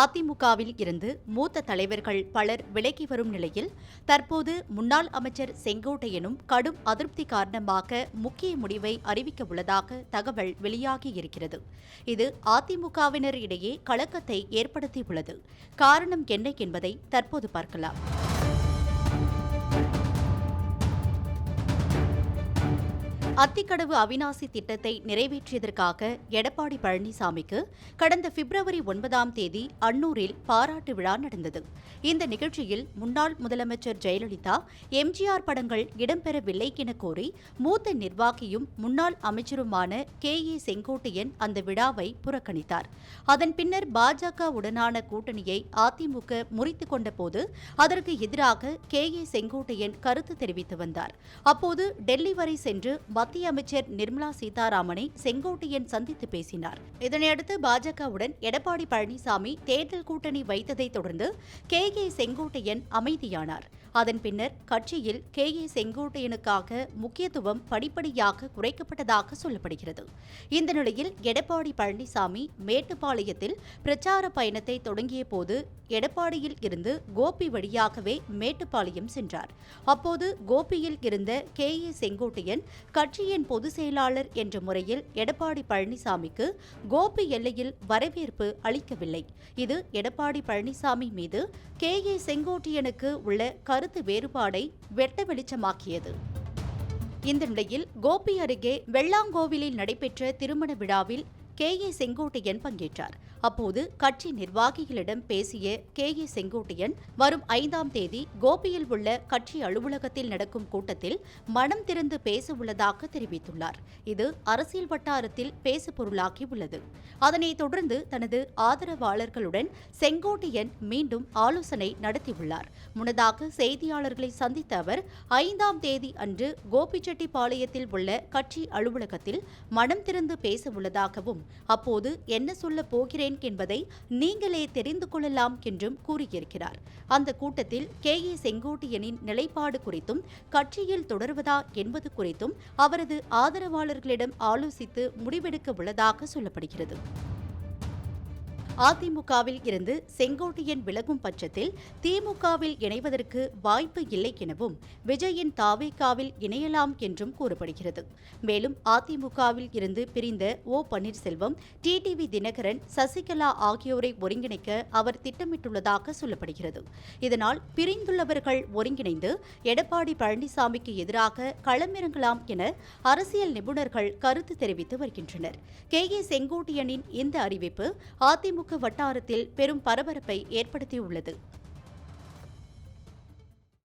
அதிமுகவில் இருந்து மூத்த தலைவர்கள் பலர் விலகி வரும் நிலையில் தற்போது முன்னாள் அமைச்சர் செங்கோட்டையனும் கடும் அதிருப்தி காரணமாக முக்கிய முடிவை அறிவிக்க உள்ளதாக தகவல் வெளியாகியிருக்கிறது இது அதிமுகவினர் இடையே கலக்கத்தை ஏற்படுத்தியுள்ளது. காரணம் என்ன என்பதை தற்போது பார்க்கலாம். அத்திக்கடவு அவிநாசி திட்டத்தை நிறைவேற்றியதற்காக எடப்பாடி பழனிசாமிக்கு கடந்த பிப்ரவரி ஒன்பதாம் தேதி அன்னூரில் பாராட்டு விழா நடந்தது. இந்த நிகழ்ச்சியில் முன்னாள் முதலமைச்சர் ஜெயலலிதா எம்ஜிஆர் படங்கள் இடம்பெறவில்லை என கோரி மூத்த நிர்வாகியும் முன்னாள் அமைச்சருமான கே ஏ செங்கோட்டையன் அந்த விழாவை புறக்கணித்தார். அதன் பின்னர் பாஜக உடனான கூட்டணியை அதிமுக முறித்துக் கொண்டபோது அதற்கு எதிராக கே ஏ செங்கோட்டையன் கருத்து தெரிவித்து வந்தார். அப்போது டெல்லி வரை சென்று மத்திய அமைச்சர் நிர்மலா சீதாராமனை செங்கோட்டையன் சந்தித்து பேசினார். இதனையடுத்து பாஜகவுடன் எடப்பாடி பழனிசாமி தேர்தல் கூட்டணி வைத்ததைத் தொடர்ந்து கே கே செங்கோட்டையன் அமைதியானார். அதன் பின்னர் கட்சியில் கே. ஏ. செங்கோட்டையனுக்காக முக்கியத்துவம் படிப்படியாக குறைக்கப்பட்டதாக சொல்லப்படுகிறது. இந்த நிலையில் எடப்பாடி பழனிசாமி மேட்டுப்பாளையத்தில் பிரச்சார பயணத்தை தொடங்கிய போது எடப்பாடியில் இருந்து கோபி வழியாகவே மேட்டுப்பாளையம் சென்றார். அப்போது கோபியில் இருந்த கே. ஏ. செங்கோட்டையன் கட்சியின் பொதுச் செயலாளர் என்ற முறையில் எடப்பாடி பழனிசாமிக்கு கோபி எல்லையில் வரவேற்பு அளிக்கவில்லை. இது எடப்பாடி பழனிசாமி மீது கே. ஏ. செங்கோட்டையனுக்கு உள்ள கருத்து வேறுபாடை வெட்ட வெளிச்சமாக்கியது. இந்த நிலையில் கோபி அருகே வெள்ளாங்கோவிலில் நடைபெற்ற திருமண விழாவில் கே ஏ செங்கோட்டையன் பங்கேற்றார். அப்போது கட்சி நிர்வாகிகளிடம் பேசிய கே ஏ செங்கோட்டையன் வரும் ஐந்தாம் தேதி கோபியில் உள்ள கட்சி அலுவலகத்தில் நடக்கும் கூட்டத்தில் மனம் திறந்து பேச உள்ளதாக தெரிவித்துள்ளார். இது அரசியல் வட்டாரத்தில் பேசு பொருளாகியுள்ளது அதனைத் தொடர்ந்து தனது ஆதரவாளர்களுடன் செங்கோட்டையன் மீண்டும் ஆலோசனை நடத்தியுள்ளார். முன்னதாக செய்தியாளர்களை சந்தித்த அவர் ஐந்தாம் தேதி அன்று கோபிச்செட்டிப்பாளையத்தில் உள்ள கட்சி அலுவலகத்தில் மனம் திறந்து பேச உள்ளதாகவும் அப்போது என்ன சொல்ல போகிறேன் என்பதை நீங்களே தெரிந்து கொள்ளலாம் என்றும் கூறியிருக்கிறார். அந்த கூட்டத்தில் கே ஏ செங்கோட்டையனின் நிலைப்பாடு குறித்தும் கட்சியில் தொடர்வதா என்பது குறித்தும் அவரது ஆதரவாளர்களிடம் ஆலோசித்து முடிவெடுக்க உள்ளதாக சொல்லப்படுகிறது. அதிமுகவில் இருந்து செங்கோட்டையன் விலகும் பட்சத்தில் திமுகவில் இணைவதற்கு வாய்ப்பு இல்லை எனவும் விஜயின் தாவேகாவில் இணையலாம் என்றும் கூறப்படுகிறது. மேலும் அதிமுகவில் இருந்து பிரிந்த ஓ பன்னீர்செல்வம் டிடிவி தினகரன் சசிகலா ஆகியோரை ஒருங்கிணைக்க அவர் திட்டமிட்டுள்ளதாக சொல்லப்படுகிறது. இதனால் பிரிந்துள்ளவர்கள் ஒருங்கிணைந்து எடப்பாடி பழனிசாமிக்கு எதிராக களமிறங்கலாம் என அரசியல் நிபுணர்கள் கருத்து தெரிவித்து வருகின்றனர். கே ஏ செங்கோட்டையனின் இந்த அறிவிப்பு அதிமுக வட்டாரத்தில் பெரும் பரபரப்பை ஏற்படுத்தியுள்ளது.